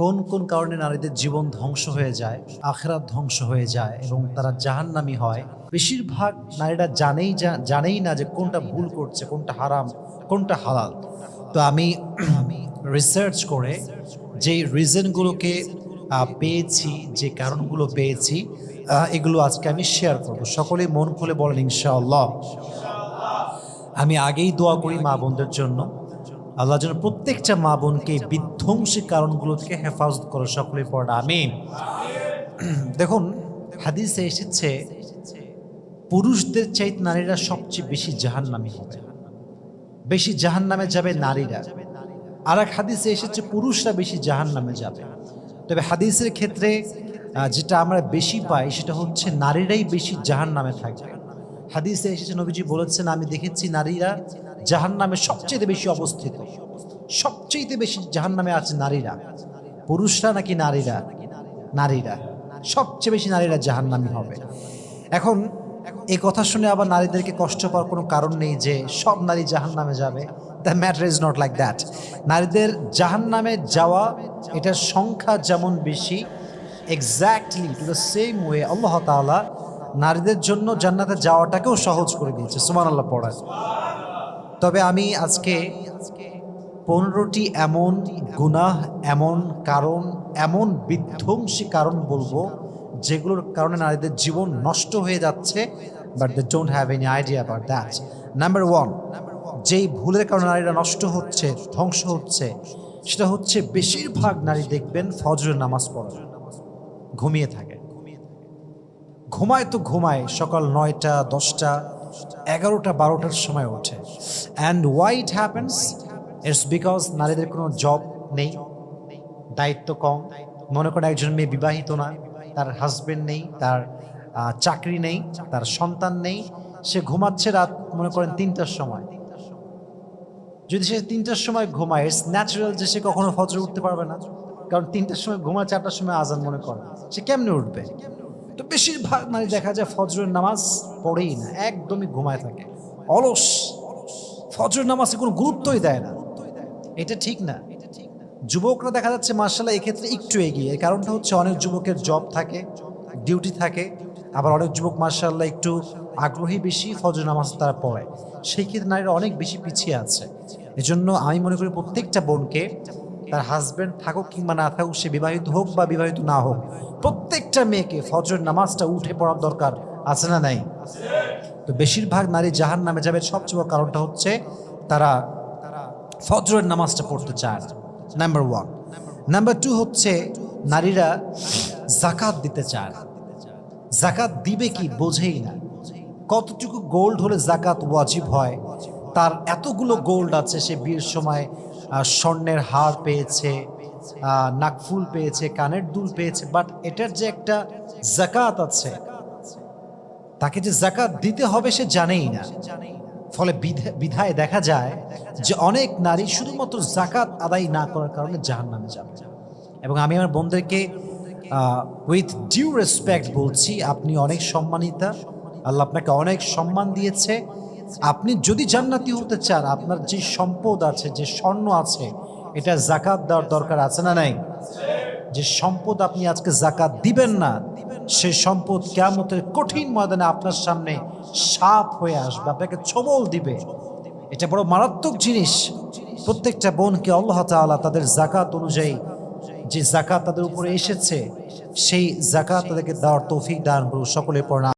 কোন কোন কারণে নারীদের জীবন ধ্বংস হয়ে যায়, আখেরাত ধ্বংস হয়ে যায় এবং তারা জাহান্নামী হয়? বেশিরভাগ নারীরা জানেই জানেই না যে কোনটা ভুল করছে, কোনটা হারাম, কোনটা হালাল। তো আমি রিসার্চ করে যে রিজনগুলোকে পেয়েছি, যে কারণগুলো পেয়েছি এগুলো আজকে আমি শেয়ার করব। সকলেই মন খুলে বলেন ইনশাআল্লাহ। আমি আগেই দোয়া করি মা বোনদের জন্য। আল্লাহ যেন প্রত্যেকটা মা বোনকে বিধ্বংসী কারণগুলো থেকে হেফাজত করে সকলে পড়া আমি দেখুন, হাদিসে এসেছে, পুরুষদের চাইতে নারীরা সবচেয়ে বেশি জাহান্নামী হবে। বেশি জাহান্নামে যাবে নারীরা। আর এক হাদিসে এসেছে, পুরুষরা বেশি জাহান্নামে যাবে। তবে হাদিসের ক্ষেত্রে যেটা আমরা বেশি পাই, সেটা হচ্ছে নারীরাই বেশি জাহান্নামে থাকবে। হাদিসে এসেছে, নবীজি বলেছেন, আমি দেখেছি নারীরা জাহান্নামে সবচেয়ে বেশি অবস্থিত। সবচেয়ে বেশি জাহান্নামে আছে নারীরা। পুরুষরা নাকি নারীরা? নারীরা। সবচেয়ে বেশি নারীরা জাহান্নামী হবে। এখন এই কথা শুনে আবার নারীদেরকে কষ্ট পাওয়ার কোনো কারণ নেই যে সব নারী জাহান্নামে যাবে। The matter is not like that নারীদের জাহান্নামে যাওয়া, এটার সংখ্যা যেমন বেশি exactly to the same way Allah তাআলা নারীদের জন্য জান্নাতে যাওয়াটাকেও সহজ করে দিয়েছে। সুমান আল্লাহ পড়ায় তবে আমি আজকে পনেরোটি এমন গুনাহ, এমন কারণ, এমন বিধ্বংসী কারণ বলব, যেগুলোর কারণে নারীদের জীবন নষ্ট হয়ে যাচ্ছে but they don't have any idea about that number one যেই ভুলের কারণে নারীরা নষ্ট হচ্ছে, ধ্বংস হচ্ছে, সেটা হচ্ছে বেশিরভাগ নারী দেখবেন ফজরের নামাজ পড়ে ঘুমিয়ে থাকে। ঘুমায় তো ঘুমায়, সকাল নয়টা, দশটা এগারোটা, বারোটার সময় ওঠে। And why it happens it's because নারীদের কোনো জব নেই, দায়িত্ব কম। মনে করে একজন মেয়ে বিবাহিত না, তার হাজবেন্ড নেই, তার চাকরি নেই, তার সন্তান নেই, সে ঘুমাচ্ছে রাত, মনে করেন তিনটার সময়। যদি সে তিনটার সময় ঘুমায় ইটস ন্যাচারাল যে সে কখনো ফজরে উঠতে পারবে না। কারণ তিনটার সময় ঘুমায়, চারটার সময় আজান মনে করে সে কেমনে উঠবে? তো বেশিরভাগ নারী দেখা যায় ফজরের নামাজ পড়েই না, একদমই ঘুমায় থাকে। অলস। ফজরের নামাজে কোনো গুরুত্বই দেয় না। এটা ঠিক না। যুবকরা দেখা যাচ্ছে মার্শাল্লাহ এক্ষেত্রে একটু এগিয়ে। কারণটা হচ্ছে অনেক যুবকের জব থাকে, ডিউটি থাকে। আবার অনেক যুবক মার্শাল্লাহ একটু আগ্রহী বেশি ফজর নামাজ তারা পড়ে। সেই ক্ষেত্রে নারীরা অনেক বেশি পিছিয়ে আছে। এজন্য আমি মনে করি প্রত্যেকটা বোনকে তার হাজব্যান্ড থাকুক কিংবা না থাকুক, সে বিবাহিত হোক বা বিবাহিত না হোক, প্রত্যেকটা মেয়েকে ফজর নামাজটা উঠে পড়ার দরকার আছে না নাই? তো বেশিরভাগ নারী জাহান নামে যাবে। সবচেয়ে বড় কারণটা হচ্ছে তারা ফজরের নামাজটা পড়তে চায় নাম্বার ওয়ান নাম্বার টু হচ্ছে নারীরা জাকাত দিতে চায়। জাকাত দিবে কি বোঝেই না। কতটুকু গোল্ড হলে জাকাত ওয়াজিব হয়, তার এতগুলো গোল্ড আছে সে বিয়ের সময় স্বর্ণের হার পেয়েছে নাকফুল পেয়েছে, কানের দুল পেয়েছে বাট এটার যে একটা জাকাত আছে, তাকে যে জাকাত দিতে হবে সে জানেই না। ফলে বিধা- বিধায় দেখা যায় যে অনেক নারী শুধুমাত্র জাকাত আদায় না করার কারণে জাহান নামে যাবে। এবং আমি আমার বোনদেরকে উইথ ডিউ রেসপেক্ট বলছি, আপনি অনেক সম্মানিতা, আল্লাহ আপনাকে অনেক সম্মান দিয়েছে আপনি যদি জান্নাতি হতে চান, আপনার যে সম্পদ আছে, যে স্বর্ণ আছে, এটা জাকাত দেওয়ার দরকার আছে না নাই? যে সম্পদ আপনি আজকে জাকাত দিবেন না, সে সম্পদ কেমতের কঠিন ময়দানে আপনার সামনে সাপ হয়ে আসবে, আপনাকে ছবল দিবে। এটা বড় মারাত্মক জিনিস। প্রত্যেকটা বোনকে আল্লাহ তাআলা তাদের জাকাত অনুযায়ী যে জাকাত তাদের উপরে এসেছে, সেই জাকাত তাদেরকে দেওয়ার তৌফিক দান সকলে পড়া